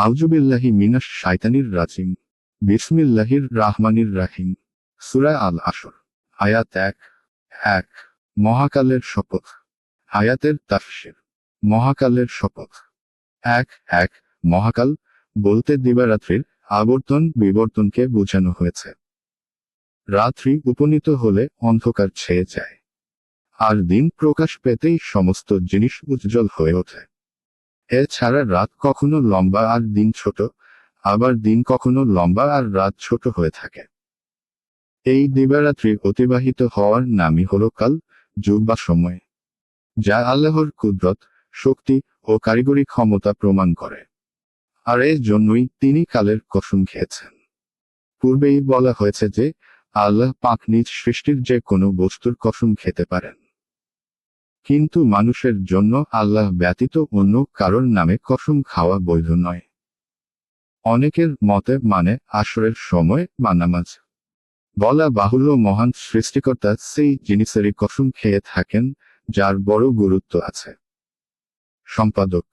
আউজুবিল্লাহি মিনাস শাইতানির রাজিম, বিসমিল্লাহির রাহমানির রাহিম। সুরা আল আসর আয়াত এক এক, মহাকালের শপথ। আয়াতের তাফসির, মহাকালের শপথ। এক এক, মহাকাল, বলতে দিবারাত্রির আবর্তন বিবর্তনকে বোঝানো হয়েছে। রাত্রি উপনীত হলে অন্ধকার ছেয়ে যায়। আর দিন প্রকাশ পেতেই সমস্ত জিনিস উজ্জ্বল হয়ে ওঠে। এছাড়া রাত কখনো লম্বা আর দিন ছোট, আবার দিন কখনো লম্বা আর রাত ছোট হয়ে থাকে। এই দিবারাত্রি অতিবাহিত হওয়ার নামই হল কাল, যুগ বা সময়, যা আল্লাহর কুদরত, শক্তি ও কারিগরি ক্ষমতা প্রমাণ করে। আর এর জন্যই তিনি কালের কসম খেয়েছেন। পূর্বেই বলা হয়েছে যে, আল্লাহ পাক নিজ সৃষ্টির যে কোনো বস্তুর কসম খেতে পারেন। কিন্তু মানুষের জন্য আল্লাহ ব্যতীত অন্য কারোর নামে কসম খাওয়া বৈধ নয়। অনেকের মতে মানে আসরের সময় বা নামাজ। বলা বাহুল্য মহান সৃষ্টিকর্তা সেই জিনিসেরই কসম খেয়ে থাকেন, যার বড় গুরুত্ব আছে। সম্পাদক